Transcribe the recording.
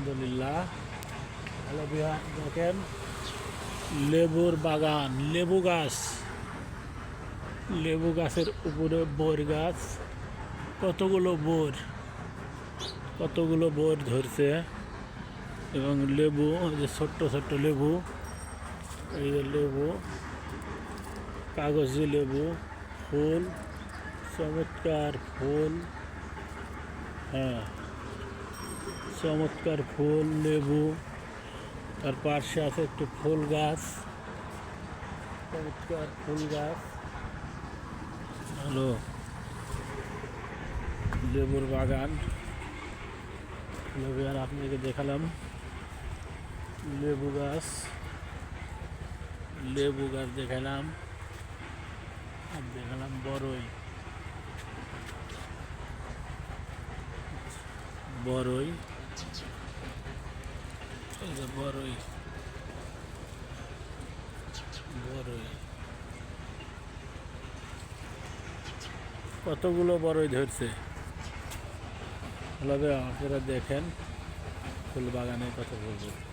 আলহামদুলিল্লাহ। হ্যালো বিহার, দেখেন, লেবুর বাগান, লেবু গাছ। লেবু গাছের উপরে বোর গাছ। কতগুলো বোর কতগুলো বোর ধরছে। এবং লেবু যে ছোট্ট ছোট্ট লেবু, এই যে লেবু, কাগজি লেবু, ফুল, চমৎকার ফুল। হ্যাঁ। চমৎকার ফুল লেবু তার পাশে আছে একটু ফুল গাছ চমৎকার ফুল গাছ হ্যালো লেবুর বাগান লেবু আর আপনাকে দেখালাম লেবু গাছ লেবু গাছ দেখালাম আর দেখালাম বড়ই বড়ই কতগুলো বড়ই ধরছে? ভালোভাবে আপনারা দেখেন। ফুল বাগানে ফুল ধরছে।